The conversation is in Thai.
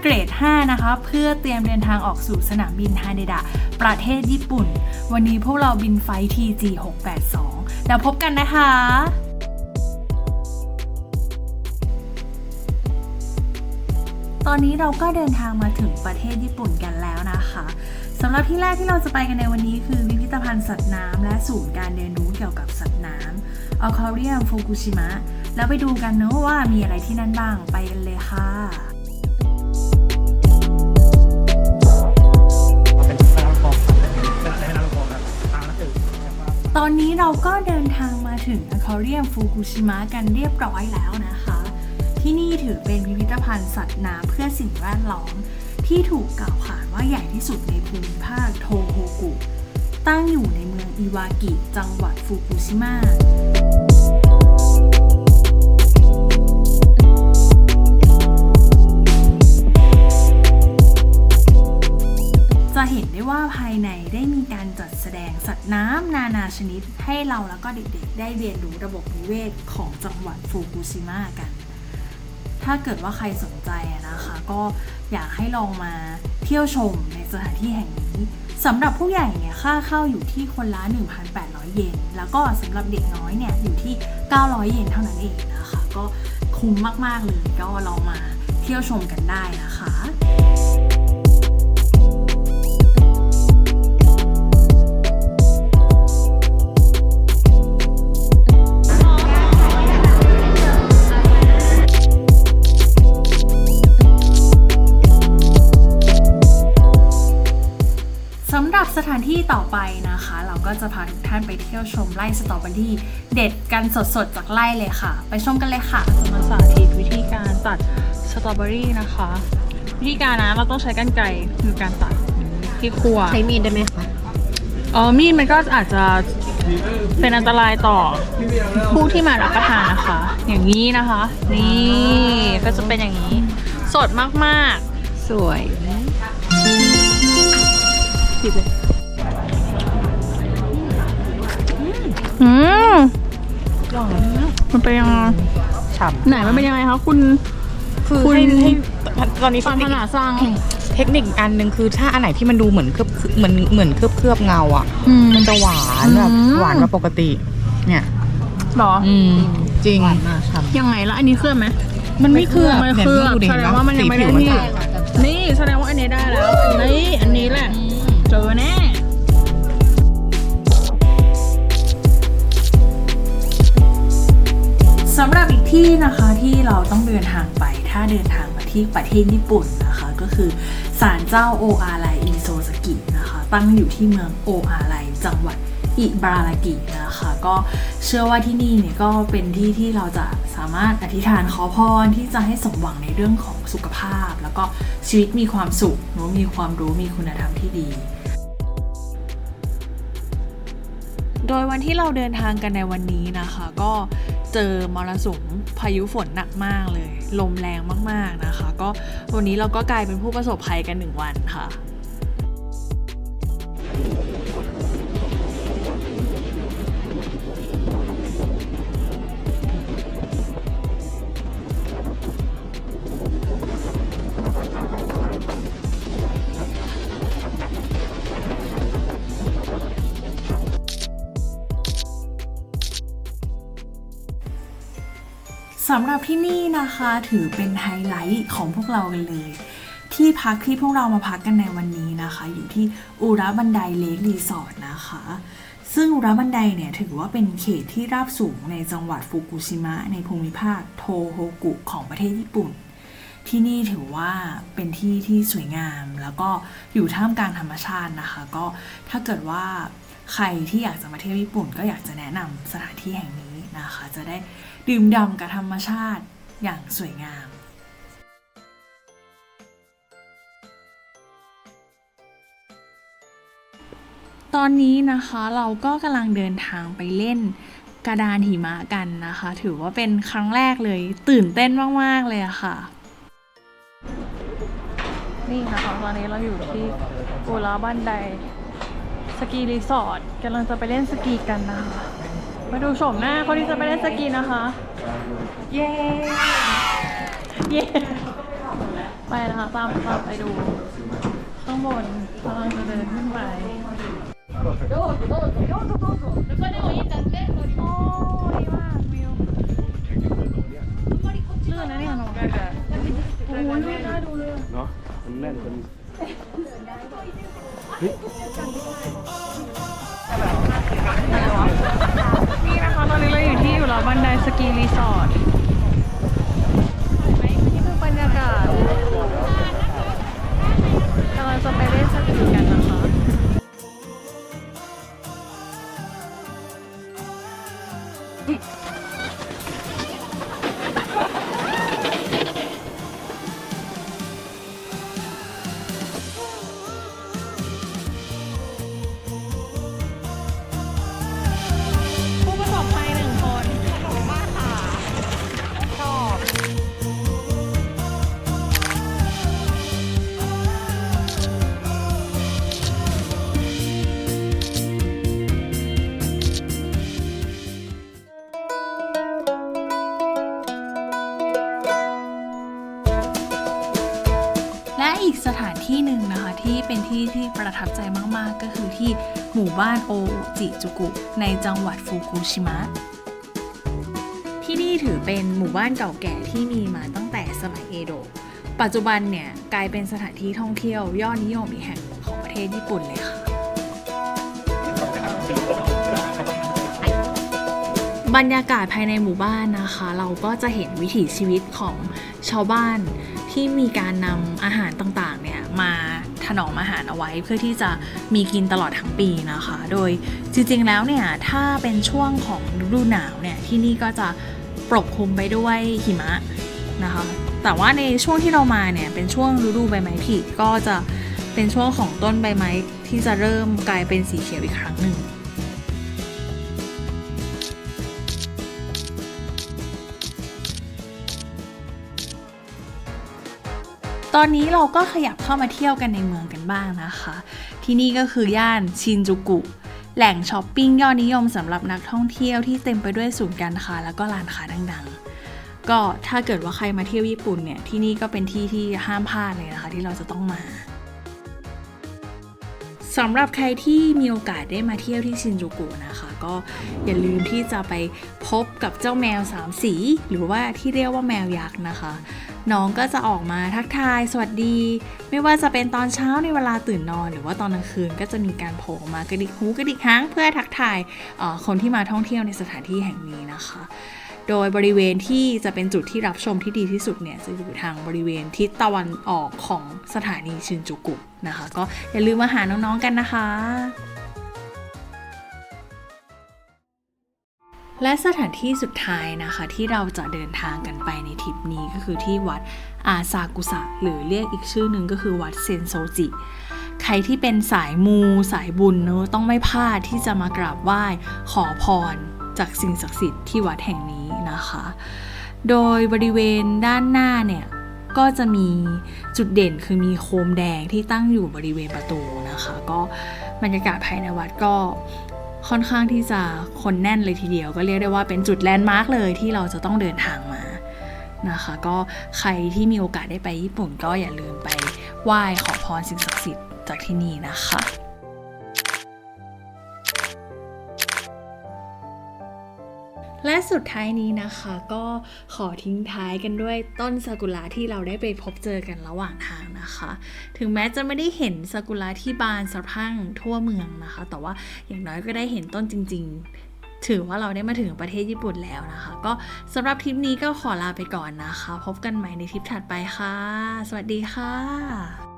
เกรด 5 นะคะ เพื่อเตรียมเดินทางออกสู่สนามบินฮาเดดะ ประเทศญี่ปุ่น วันนี้พวกเราบินไฟล์ TG 682แล้วพบกันนะคะตอนนี้เราก็เดินทางมาถึงประเทศญี่ปุ่นกันแล้วนะคะสำหรับที่แรกที่เราจะไปกันในวันนี้คือพิพิธภัณฑ์สัตว์น้ำและศูนย์การเรียนรู้เกี่ยวกับสัตว์น้ำ Aquarium Fukushima แล้วไปดูกันเนอะว่ามีอะไรที่นั่นบ้างไปกันเลยค่ะ ตอนนี้เราก็เดินทางมาถึงอคอรเรียมฟูกุชิมะกันเรียบร้อยแล้วนะคะ ที่นี่ถือเป็นพิพิธภัณฑ์สัตว์น้ำเพื่อสิ่งแวดล้อม ที่ถูกกล่าวขานว่าใหญ่ที่สุดในภูมิภาคโทโฮกุ ตั้งอยู่ในเมืองอิวากิ จังหวัดฟุกุชิมะ จะเห็นได้ว่าภายในได้มีการจัดแสดงสัตว์น้ำนานาชนิด ให้เราแล้วก็เด็กๆ ได้เรียนรู้ระบบนิเวศของจังหวัดฟุกุชิมะกัน ถ้าเกิดว่าใครสนใจนะคะ ก็อยากให้ลองมาเที่ยวชมในสถานที่แห่งนี้สำหรับผู้ใหญ่เนี่ยค่าเข้าอยู่ที่คนละ 1,800 เยน แล้วก็สำหรับเด็กน้อยเนี่ยอยู่ที่ 900 เยนเท่านั้นเองนะคะ ก็คุ้มมากๆเลยก็ลองมาเที่ยวชมกันได้นะคะ ต่อไปนะคะ เราก็จะพาทุกท่านไปเที่ยวชมไร่สตรอเบอรี่เด็ดกันสดๆ จากไร่เลยค่ะ ไปชมกันเลยค่ะจะมาสาธิตวิธีการตัดสตรอเบอรี่นะคะ วิธีการนะเราต้องใช้กรรไกรคือการตัดที่ครัวใช้มีดได้ไหมคะอ๋อมีดมันก็อาจจะเป็นอันตรายต่อผู้ที่มารับประทานนะคะ อย่างนี้นะคะ นี่ก็จะเป็นอย่างนี้ สดมากสวยๆปิดเลย อืมมันเป็นยังไงฉ่ไหนมันเป็นยังไงคะคุณำคือคุณให้ให้ตอนนี้ฟันเทขคนินาคดสร้างเทคนิคอันหนึ่งคือถ้าอันไหนที่มันดูเหมือนเคลือบเหมือนเหมือนเคลือบเคลือบเงาอะอืมมันจะหวานแบบอืมหวานกว่าปกติ เนี่ยหรออืมจริงยังไงแล้วอันนี้เคลือบไหมมันไม่เคลือบไม่เนี่ยเคลือบดูดิแสดงว่ามันยังไม่ได้สีผิวที่ต่างกันนี่แสดงว่าอันนี้ได้แล้วนี่อันนี้แหละเจอแน่ ที่นะคะที่เราต้องเดินทางไป ถ้าเดินทางมาที่ประเทศญี่ปุ่นนะคะ ก็คือศาลเจ้าโออาไลอิโซสกินะคะ ตั้งอยู่ที่เมืองโออาไลจังหวัดอิบารากินะคะ ก็เชื่อว่าที่นี่เนี่ยก็เป็นที่ที่เราจะสามารถอธิษฐานขอพรที่จะให้สมหวังในเรื่องของสุขภาพ แล้วก็ชีวิตมีความสุขเนอะมีความรู้มีคุณธรรมที่ดี โดยวันที่เราเดินทางกันในวันนี้นะคะ ก็ เจอมรสุมพายุฝนหนักมากเลย ลมแรงมากๆนะคะ ก็วันนี้เราก็กลายเป็นผู้ประสบภัยกันหนึ่งวันค่ะ สำหรับที่นี่นะคะถือเป็นไฮไลท์ของพวกเรากันเลย ที่พักที่พวกเรามาพักกันในวันนี้นะคะ อยู่ที่อุระบันไดเลครีสอร์ทนะคะ ซึ่งอุระบันไดเนี่ยถือว่าเป็นเขตที่ราบสูงในจังหวัดฟุกุชิมะในภูมิภาคโทโฮกุของประเทศญี่ปุ่น ที่นี่ถือว่าเป็นที่ที่สวยงาม แล้วก็อยู่ท่ามกลางธรรมชาตินะคะ ก็ถ้าเกิดว่าใครที่อยากจะมาเที่ยวญี่ปุ่น ก็อยากจะแนะนำสถานที่แห่งนี้ นะคะ จะได้ดื่มด่ำกับธรรมชาติอย่างสวยงามตอนนี้นะคะเราก็กำลังเดินทางไปเล่นกระดานหิมะกันนะคะ ถือว่าเป็นครั้งแรกเลยตื่นเต้นมาก ๆ เลยอะค่ะ นี่นะคะตอนนี้เราอยู่ที่อุระบันไดสกีรีสอร์ทกำลังจะไปเล่นสกีกันนะคะ มาดูชมหน้าคนที่จะไปเล่นสกีนะคะ เย้ เย้ ไปนะคะตามตามไปดู ข้างบนกำลังจะเดินขึ้นไปโอ้ดีมากวิวลื่นนะเนี่ยน้องกันอะโอ้ยลื่นน่าดูเลยเนาะมันแน่นเป็น บันไดสกีรีสอร์ทนี่คือบรรยากาศกำลังจะไปเล่นสกีกันนะคะ อีกสถานที่หนึ่งนะคะที่เป็นที่ที่ประทับใจมากๆ ก็คือที่หมู่บ้านโอจิจูกุ ในจังหวัดฟุกุชิมะ ที่นี่ถือเป็นหมู่บ้านเก่าแก่ที่มีมาตั้งแต่สมัยเอโดะปัจจุบันเนี่ยกลายเป็นสถานที่ท่องเที่ยวยอดนิยมอีกแห่งของประเทศญี่ปุ่นเลยค่ะบรรยากาศภายในหมู่บ้านนะคะ เราก็จะเห็นวิถีชีวิตของชาวบ้าน ที่มีการนำอาหารต่างๆเนี่ยมาถนอมอาหารเอาไว้เพื่อที่จะมีกินตลอดทั้งปีนะคะ โดยจริงๆแล้วเนี่ยถ้าเป็นช่วงของฤดูหนาวเนี่ยที่นี่ก็จะปกคลุมไปด้วยหิมะนะคะ แต่ว่าในช่วงที่เรามาเนี่ยเป็นช่วงฤดูใบไม้ผลิก็จะเป็นช่วงของต้นใบไม้ที่จะเริ่มกลายเป็นสีเขียวอีกครั้งหนึ่ง ตอนนี้เราก็ขยับเข้ามาเที่ยวกันในเมืองกันบ้างนะคะ ที่นี่ก็คือย่านชินจูกุ แหล่งช้อปปิ้งยอดนิยมสำหรับนักท่องเที่ยวที่เต็มไปด้วยศูนย์การค้าแล้วก็ร้านค้าดังๆ ก็ถ้าเกิดว่าใครมาเที่ยวญี่ปุ่นเนี่ยที่นี่ก็เป็นที่ที่ห้ามพลาดเลยนะคะ ที่เราจะต้องมาสำหรับใครที่มีโอกาสได้มาเที่ยวที่ชินจูกุนะคะ ก็อย่าลืมที่จะไปพบกับเจ้าแมวสามสี หรือว่าที่เรียกว่าแมวยักษ์นะคะ น้องก็จะออกมาทักทาย สวัสดี ไม่ว่าจะเป็นตอนเช้าในเวลาตื่นนอน หรือว่าตอนกลางคืนก็จะมีการโผล่มากระดิกหูกระดิกหางเพื่อทักทายคนที่มาท่องเที่ยวในสถานที่แห่งนี้นะคะ โดยบริเวณที่จะเป็นจุดที่รับชมที่ดีที่สุดเนี่ยจะอยู่ทางบริเวณทิศตะวันออกของสถานีชินจูกุนะคะ ก็อย่าลืมมาหาน้องๆกันนะคะ และสถานที่สุดท้ายนะคะที่เราจะเดินทางกันไปในทริปนี้ก็คือที่วัดอาซากุสะหรือเรียกอีกชื่อหนึ่งก็คือวัดเซนโซจิ ใครที่เป็นสายมูสายบุญเนอะต้องไม่พลาดที่จะมากราบไหว้ขอพรจากสิ่งศักดิ์สิทธิ์ที่วัดแห่งนี้นะคะ โดยบริเวณด้านหน้าเนี่ยก็จะมีจุดเด่นคือมีโคมแดงที่ตั้งอยู่บริเวณประตูนะคะ ก็บรรยากาศภายในวัดก็ ค่อนข้างที่จะคนแน่นเลยทีเดียว ก็เรียกได้ว่าเป็นจุดแลนด์มาร์กเลยที่เราจะต้องเดินทางมานะคะก็ใครที่มีโอกาสได้ไปญี่ปุ่นก็อย่าลืมไปไหว้ขอพรสิ่งศักดิ์สิทธิ์จากที่นี่นะคะ และสุดท้ายนี้นะคะก็ขอทิ้งท้ายกันด้วยต้นซากุระที่เราได้ไปพบเจอกันระหว่างทางนะคะ ถึงแม้จะไม่ได้เห็นซากุระที่บานสะพั่งทั่วเมืองนะคะ แต่ว่าอย่างน้อยก็ได้เห็นต้นจริง ๆ ถือว่าเราได้มาถึงประเทศญี่ปุ่นแล้วนะคะ ก็สำหรับทริปนี้ก็ขอลาไปก่อนนะคะ พบกันใหม่ในทริปถัดไปค่ะ สวัสดีค่ะ